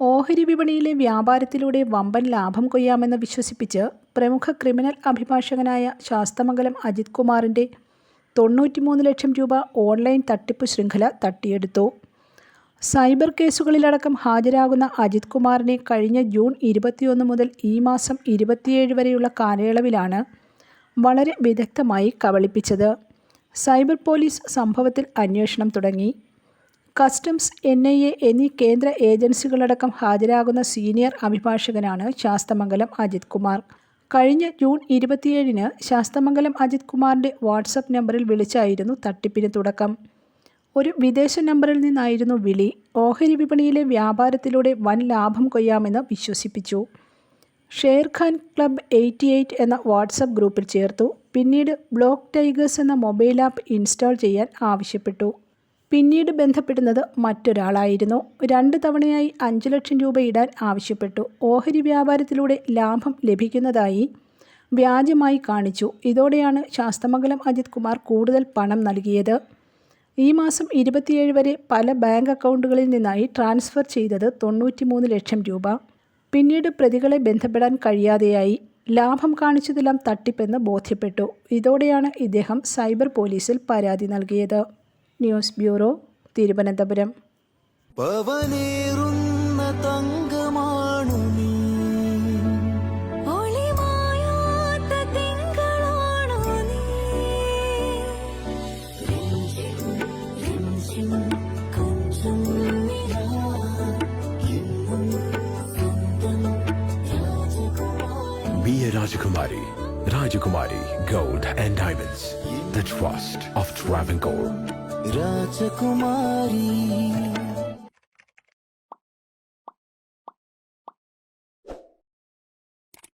ഓഹരി വിപണിയിലെ വ്യാപാരത്തിലൂടെ വമ്പൻ ലാഭം കൊയ്യാമെന്ന് വിശ്വസിപ്പിച്ച് പ്രമുഖ ക്രിമിനൽ അഭിഭാഷകനായ ശാസ്തമംഗലം അജിത് കുമാറിന്റെ തൊണ്ണൂറ്റിമൂന്ന് ലക്ഷം രൂപ ഓൺലൈൻ തട്ടിപ്പ് ശൃംഖല തട്ടിയെടുത്തു. സൈബർ കേസുകളിലടക്കം ഹാജരാകുന്ന അജിത് കുമാറിനെ കഴിഞ്ഞ ജൂൺ ഇരുപത്തിയൊന്ന് മുതൽ ഈ മാസം ഇരുപത്തിയേഴ് വരെയുള്ള കാലയളവിലാണ് വളരെ വിദഗ്ധമായി കബളിപ്പിച്ചത്. സൈബർ പോലീസ് സംഭവത്തിൽ അന്വേഷണം തുടങ്ങി. കസ്റ്റംസ് എൻ ഐ എ എന്നീ കേന്ദ്ര ഏജൻസികളടക്കം ഹാജരാകുന്ന സീനിയർ അഭിഭാഷകനാണ് ശാസ്തമംഗലം അജിത് കുമാർ. കഴിഞ്ഞ ജൂൺ ഇരുപത്തിയേഴിന് ശാസ്തമംഗലം അജിത് കുമാറിന്റെ വാട്സപ്പ് നമ്പറിൽ വിളിച്ചായിരുന്നു തട്ടിപ്പിന് തുടക്കം. ഒരു വിദേശ നമ്പറിൽ നിന്നായിരുന്നു വിളി. ഓഹരി വിപണിയിലെ വ്യാപാരത്തിലൂടെ വൻ ലാഭം കൊയ്യാമെന്ന് വിശ്വസിപ്പിച്ചു. ഷെയർഖാൻ ക്ലബ് എയ്റ്റി എയ്റ്റ് എന്ന വാട്സപ്പ് ഗ്രൂപ്പിൽ ചേർത്തു. പിന്നീട് ബ്ലോക്ക് ടൈഗേഴ്സ് എന്ന മൊബൈൽ ആപ്പ് ഇൻസ്റ്റാൾ ചെയ്യാൻ ആവശ്യപ്പെട്ടു. പിന്നീട് ബന്ധപ്പെടുന്നത് മറ്റൊരാളായിരുന്നു. രണ്ട് തവണയായി അഞ്ച് ലക്ഷം രൂപ ഇടാൻ ആവശ്യപ്പെട്ടു. ഓഹരി വ്യാപാരത്തിലൂടെ ലാഭം ലഭിക്കുന്നതായി വ്യാജമായി കാണിച്ചു. ഇതോടെയാണ് ശാസ്തമംഗലം അജിത് കുമാർ കൂടുതൽ പണം നൽകിയത്. ഈ മാസം ഇരുപത്തിയേഴ് വരെ പല ബാങ്ക് അക്കൗണ്ടുകളിൽ നിന്നായി ട്രാൻസ്ഫർ ചെയ്തത് തൊണ്ണൂറ്റിമൂന്ന് ലക്ഷം രൂപ. പിന്നീട് പ്രതികളെ ബന്ധപ്പെടാൻ കഴിയാതെയായി. ലാഭം കാണിച്ചതെല്ലാം തട്ടിപ്പെന്ന് ബോധ്യപ്പെട്ടു. ഇതോടെയാണ് ഇദ്ദേഹം സൈബർ പോലീസിൽ പരാതി നൽകിയത്. ന്യൂസ് ബ്യൂറോ തിരുവനന്തപുരം പവനേറുന്ന തങ്കമാണു നീ Be a Rajakumari. Rajakumari Gold and Diamonds. The trust of Travancore. Rajakumari.